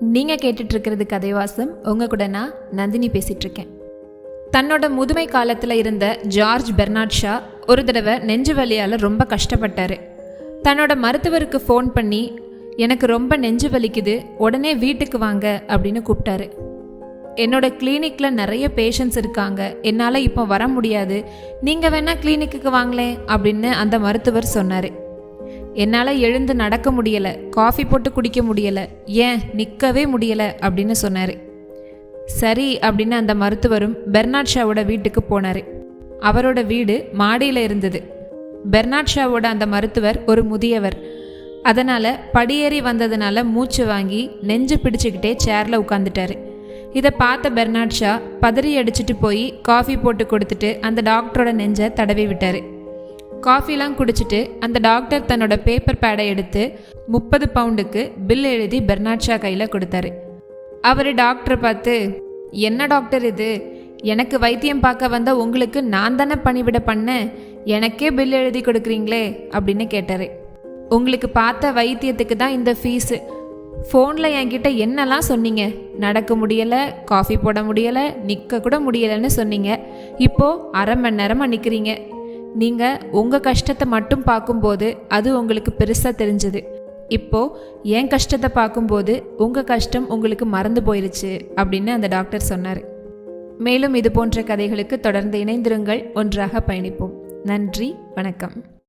நீங்கள் கேட்டுட்ருக்கிறது கதைவாசம். உங்கள் கூட நான் நந்தினி பேசிகிட்ருக்கேன் தன்னோட முதுமை காலத்தில் இருந்த ஜார்ஜ் பெர்னாட் ஷா ஒரு தடவை நெஞ்சு வலியால் ரொம்ப கஷ்டப்பட்டார். தன்னோட மருத்துவருக்கு ஃபோன் பண்ணி எனக்கு ரொம்ப நெஞ்சு வலிக்குது உடனே வீட்டுக்கு வாங்க அப்படின்னு கூப்பிட்டாரு. என்னோட கிளினிக்கில் நிறைய பேஷண்ட்ஸ் இருக்காங்க என்னால் இப்போ வர முடியாது. நீங்கள் வேணால் கிளினிக்கு வாங்களேன் அப்படின்னு அந்த மருத்துவர் சொன்னார். என்னால் எழுந்து நடக்க முடியலை காஃபி போட்டு குடிக்க முடியலை ஏன் நிற்கவே முடியலை அப்படின்னு சொன்னார். சரி அப்படின்னு அந்த மருத்துவரும் பெர்னாட் ஷாவோட வீட்டுக்கு போனார். அவரோட வீடு மாடியில் இருந்தது. பெர்னாட் ஷாவோட அந்த மருத்துவர் ஒரு முதியவர். அதனால் படியேறி வந்ததுனால மூச்சு வாங்கி நெஞ்சு பிடிச்சிக்கிட்டே சேரில் உட்காந்துட்டாரு இதை பார்த்த பெர்னாட் ஷா பதறி அடிச்சுட்டு போய் காஃபி போட்டு கொடுத்துட்டு அந்த டாக்டரோட நெஞ்சை தடவி விட்டார். காஃபிலாம் குடிச்சிட்டு அந்த டாக்டர் தன்னோட பேப்பர் பேடை எடுத்து முப்பது பவுண்டுக்கு பில் எழுதி பெர்னாட்ஷா கையில் கொடுத்தாரு. அவர் டாக்டரை பார்த்து என்ன டாக்டர் இது? எனக்கு வைத்தியம் பார்க்க வந்த உங்களுக்கு நான் தானே பணிவிட பண்ணேன் எனக்கே பில் எழுதி கொடுக்குறீங்களே? அப்படின்னு கேட்டார். உங்களுக்கு பார்த்த வைத்தியத்துக்கு தான் இந்த ஃபீஸு ஃபோனில் என்கிட்ட என்னெல்லாம் சொன்னீங்க? நடக்க முடியலை காஃபி போட முடியலை நிற்க கூட முடியலைன்னு சொன்னீங்க. இப்போது அரை மணி நேரமாக நிற்கிறீங்க நீங்கள் உங்கள் கஷ்டத்தை மட்டும் பார்க்கும்போது அது உங்களுக்கு பெருசாக தெரிஞ்சது. இப்போ என் கஷ்டத்தை பார்க்கும்போது உங்கள் கஷ்டம் உங்களுக்கு மறந்து போயிருச்சு அப்படின்னு அந்த டாக்டர் சொன்னார். மேலும் இது போன்ற கதைகளுக்கு தொடர்ந்து இணைந்திருங்கள். ஒன்றாக பயணிப்போம். நன்றி வணக்கம்.